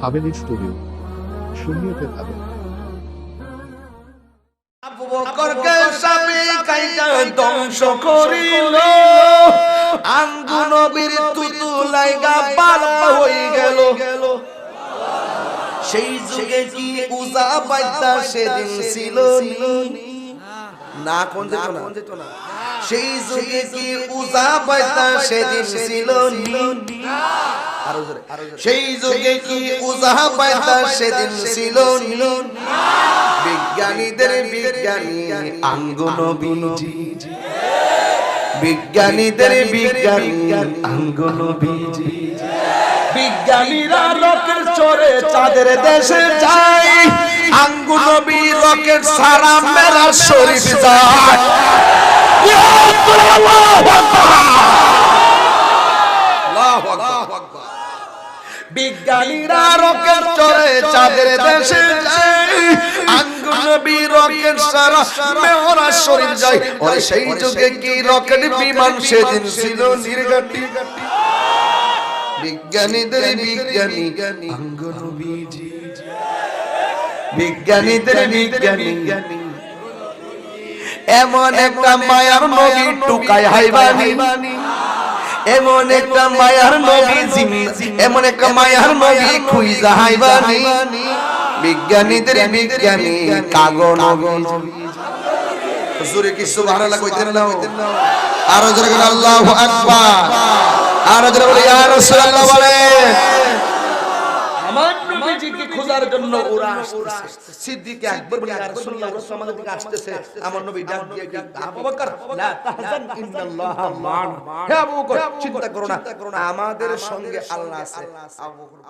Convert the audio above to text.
Haveli studio. শূন্যতে থাকো। ধ্বংস করিল। আঙ্গু নবীর তুতু লাইগা পালা হই গেল। সেই যুগে কি উজা পাইতা সেদিন ছিল না? কোন যেত না। সেই যুগে কি উজা পাইতা সেদিন ছিল নি? সেই যুগে কি উজা পাইতা সেদিন ছিল? বিজ্ঞানীদের বিজ্ঞানী আঙ্গন বিজি বিজ্ঞানীদের বিজ্ঞানী আঙ্গন বিজি বিজ্ঞানীরা রকেট চড়ে চাঁদের দেশে যায়। আঙ্গুন বি রকেট সারা মেরা শরীফ যায়। আল্লাহু আকবার আল্লাহু আকবার বিজ্ঞানীরা রকেট চাঁদের দেশে যায়। রকেট সারা মেহরা শরীফ যায়। ওরে সেই যুগে কি রকেট বিমান সেদিন ছিল নির্গাটি বিজ্ঞানীদের বিজ্ঞানী। আঙ্গুন বিজি বিজ্ঞানীদের বিজ্ঞানী এমন একটা মায়ার নবী টুকায় হাইবানি। এমন একটা মায়ার নবী এমন একটা মায়ার নবী খুই হাইবানি। বিজ্ঞানীদের বিজ্ঞানী কাগো নবী। হুজুরে কি সুবহানাল্লাহ কইতেন না? আর জোরে করে আল্লাহু আকবার। আরও জোরে বলে ইয়া রাসূলুল্লাহ বলে নবীজিকে খোঁজার জন্য ওরা আসতেছে। সিদ্দিক আকবর বলে ইয়া রাসূলুল্লাহ ওরা আমাদের দিকে আসতেছে। আমার নবী ডাক দিয়ে কি আবু বকর লা তাহজান ইন্নাল্লাহ মান হে আবু বকর চিন্তা করো না। আমাদের সঙ্গে আল্লাহ আছে। আবু বকর